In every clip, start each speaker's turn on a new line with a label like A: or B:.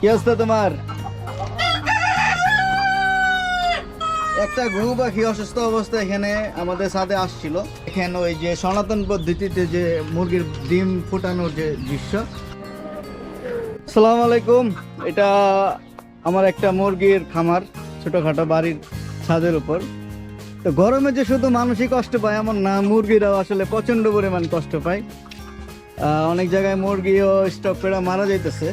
A: কি অবস্থা তোমার? একটা ঘুঘু পাখি অসুস্থ অবস্থা এখানে আমাদের সাথে আসছিল। এখানে ওই যে সনাতন পদ্ধতিতে যে মুরগির ডিম ফুটানোর যে দৃশ্য। আসসালামু আলাইকুম। এটা আমার একটা মুরগির খামার, ছোটখাটো বাড়ির ছাদের উপর। তো গরমে যে শুধু মানুষই কষ্ট পায়, এমন না, মুরগিরাও আসলে প্রচণ্ড পরিমাণ কষ্ট পায়। অনেক জায়গায় মুরগিও স্টক করে মারা যাইতেছে।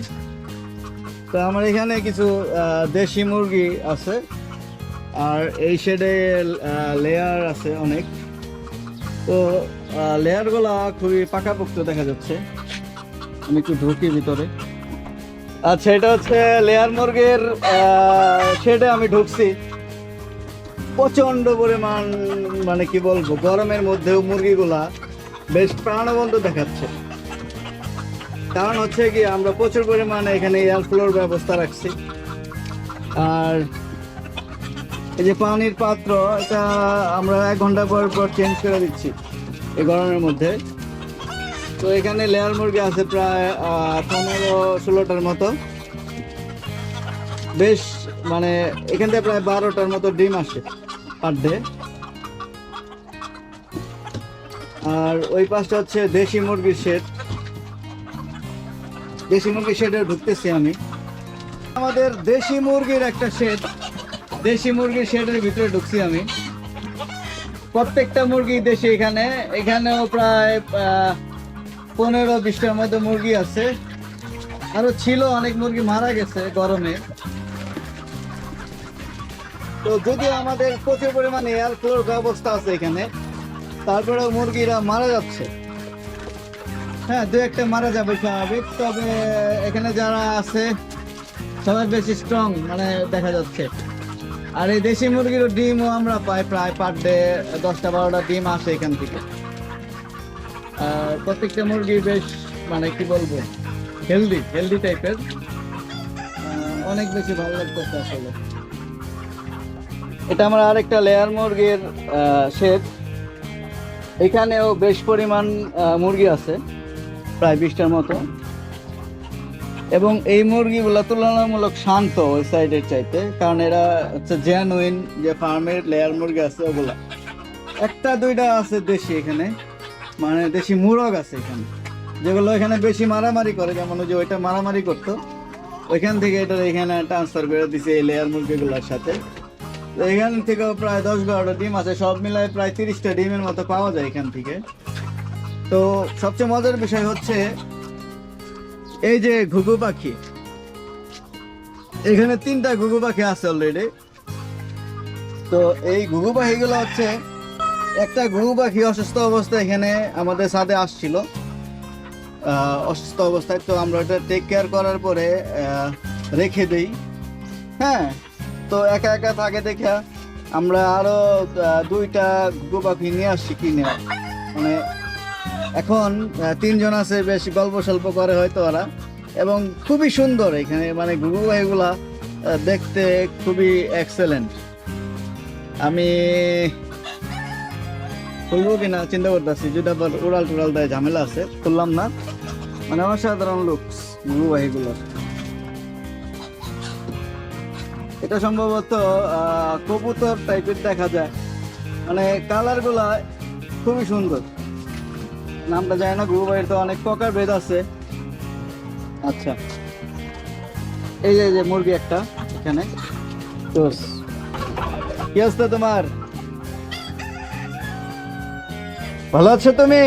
A: তো আমার এখানে কিছু দেশি মুরগি আছে। আর এই শেডে লেয়ার আছে অনেক। তো লেয়ারগুলা খুবই পাকাপোক্ত দেখা যাচ্ছে। আমি একটু ঢুকি ভিতরে। আচ্ছা এটা হচ্ছে লেয়ার মুরগির শেডে আমি ঢুকছি। প্রচণ্ড পরিমাণ মানে কি বলব, গরমের মধ্যেও মুরগিগুলা বেশ প্রাণবন্ত দেখাচ্ছে। কারণ হচ্ছে কি, আমরা প্রচুর পরিমাণে এখানে এয়ার ফ্লোর ব্যবস্থা রাখছি। আর এই যে পানির পাত্র, এটা আমরা এক ঘণ্টা পর পর চেঞ্জ করে দিচ্ছি এই গরমের মধ্যে। তো এখানে লেয়ার মুরগি আছে প্রায় পনেরো ষোলোটার মতো। বেশ মানে এখান থেকে প্রায় বারোটার মতো ডিম আসে পার ডে আর ওই পাশটা হচ্ছে দেশি মুরগির শেড দেশি মুরগির শেডে ঢুকতেছি আমি। আমাদের দেশি মুরগির একটা শেড, দেশি মুরগির শেডের ভিতরে ঢুকছি আমি। প্রত্যেকটা মুরগি দেশি এখানে, এখানেও প্রায় পনেরো বিশটার মধ্যে মুরগি আছে। আরও ছিল অনেক মুরগি মারা গেছে গরমে। তো যদিও আমাদের প্রচুর পরিমাণে এয়ার ফ্লোর ব্যবস্থা আছে এখানে, তারপরেও মুরগিরা মারা যাচ্ছে। হ্যাঁ দু একটা মারা যাবে স্বাভাবিক। তবে এখানে যারা আছে সবাই বেশি স্ট্রং মানে দেখা যাচ্ছে। আর এই দেশি মুরগির ডিমও আমরা পাই প্রায় পার ডে দশটা বারোটা ডিম আসে এখান থেকে। প্রত্যেকটা মুরগি বেশ মানে কি বলব হেলদি হেলদি টাইপের অনেক বেশি ভালো লাগতেছে আসলে। এটা আমার আরেকটা লেয়ার মুরগির শেড এখানেও বেশ পরিমাণ মুরগি আছে। প্রায় বিশটার মতো। এবং এই মুরগিগুলো তুলনামূলক শান্ত ওই সাইডের চাইতে, কারণ এরা হচ্ছে জেনুইন যে ফার্মের লেয়ার মুরগি আছে ওগুলা। একটা, দুইটা আছে দেশি এখানে মানে দেশি মুরগ আছে এখানে, যেগুলো এখানে বেশি মারামারি করে। যেমন ওই যে ওইটা মারামারি করতো, ওইখান থেকে এটা এখানে ট্রান্সফার করে দিছে এই লেয়ার মুরগিগুলোর সাথে। এখান থেকেও প্রায় দশ বারোটা ডিম আছে, সব মিলায় প্রায় তিরিশটা ডিমের মতো পাওয়া যায় এখান থেকে। তো সবচেয়ে মজার বিষয় হচ্ছে এই যে ঘুঘু পাখি। এখানে তিনটা ঘুঘু পাখি আছে অলরেডি তো এই ঘুঘু পাখিগুলো হচ্ছে, একটা ঘুঘু পাখি অসুস্থ অবস্থায় এখানে আমাদের সাথে আসছিল। অসুস্থ অবস্থায় তো আমরা এটা টেক কেয়ার করার পরে রেখে দিই। হ্যাঁ তো একা একা থাকে দেখে আমরা আরও দুইটা ঘুঘু পাখি নিয়ে আসছি কিনে। মানে এখন তিনজন আছে বেশ গল্প সল্প করে হয়তো ওরা। এবং খুবই সুন্দর এখানে মানে ঘুঘু আহ, দেখতে খুবই এক্সেলেন্ট আমি খুলবো কিনা? চিন্তা করতেছি যদি আবার উড়াল টুড়াল দেয় ঝামেলা আছে খুললাম না। মানে অসাধারণ লুকস ঘুঘু পাখিগুলোর এটা সম্ভবত কবুতর টাইপের দেখা যায়। মানে কালারগুলা খুবই সুন্দর। নামটা যায় না ঘুঘু পাখির তো অনেক প্রকার ভেদ আছে। আচ্ছা। এই যে যে মুরগি একটা এখানে। তো কি অবস্থা তোমার? ভালো আছো তুমি?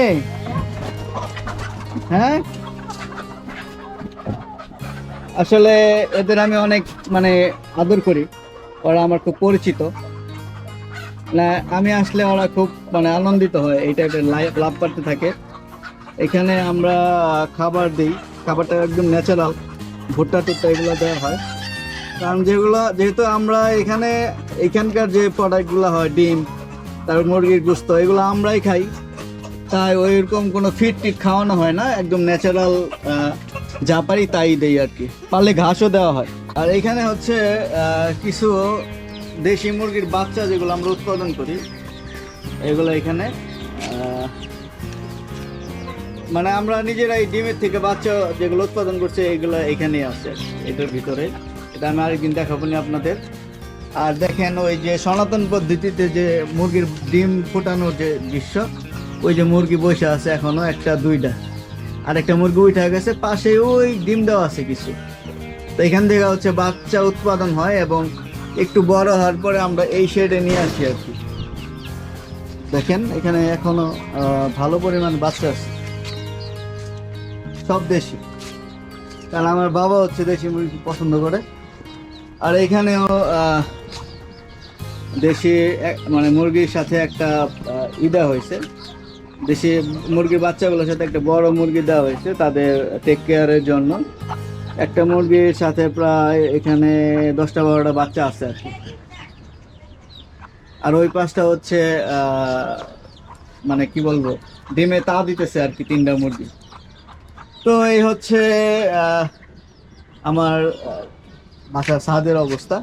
A: হ্যাঁ? আসলে এদের আমি অনেক মানে আদর করি। ওরা আমার খুব পরিচিত। না আমি আসলে ওরা খুব মানে আনন্দিত হয় এই টাইপের লাভ করতে থাকে। এখানে আমরা খাবার দিই। খাবারটা একদম ন্যাচারাল ভুট্টা টুট্টা এগুলো দেওয়া হয়। কারণ যেগুলো, যেহেতু আমরা এখানে, এখানকার যে প্রোডাক্টগুলো হয়, ডিম, তারপর মুরগির গোস্ত, এগুলো আমরাই খাই। তাই ওইরকম কোনো ফিট টিট খাওয়ানো হয় না। একদম ন্যাচারাল যা পারি তাই দেই আর কি। পারলে ঘাসও দেওয়া হয়। আর এখানে হচ্ছে কিছু দেশি মুরগির বাচ্চা যেগুলো আমরা উৎপাদন করি, এগুলো এখানে মানে আমরা নিজেরাই ডিমের থেকে বাচ্চা যেগুলো উৎপাদন করছে, এগুলো এখানেই আছে, এটার ভিতরে। এটা আমি আরেকদিন দেখাবো নি আপনাদের। আর দেখেন ওই যে সনাতন পদ্ধতিতে যে মুরগির ডিম ফোটানোর যে দৃশ্য, ওই যে মুরগি বসে আছে এখনও, একটা, দুইটা। আর একটা মুরগি উঠে গেছে, পাশে ওই ডিম দেওয়া আছে কিছু। তো এখান থেকে হচ্ছে বাচ্চা উৎপাদন হয় এবং একটু বড় হওয়ার পরে আমরা এই শেডে নিয়ে আসি আর কি। দেখেন, এখানে এখনও ভালো পরিমাণ বাচ্চা আছে। সব দেশি। কারণ আমার বাবা হচ্ছে দেশি মুরগি পছন্দ করে। আর এখানেও দেশি মানে মুরগির সাথে একটা আহ, ই দেওয়া হয়েছে। দেশি মুরগির বাচ্চাগুলোর সাথে একটা বড় মুরগি দেওয়া হয়েছে তাদের টেক কেয়ারের জন্য। একটা মুরগির সাথে প্রায় এখানে দশটা বারোটা বাচ্চা আছে আর কি। আর ওই পাশটা হচ্ছে মানে কি বলব ডিমে তা দিতেছে আর কি তিনটা মুরগি। তো এই হচ্ছে আমার বাসার সাদের অবস্থা।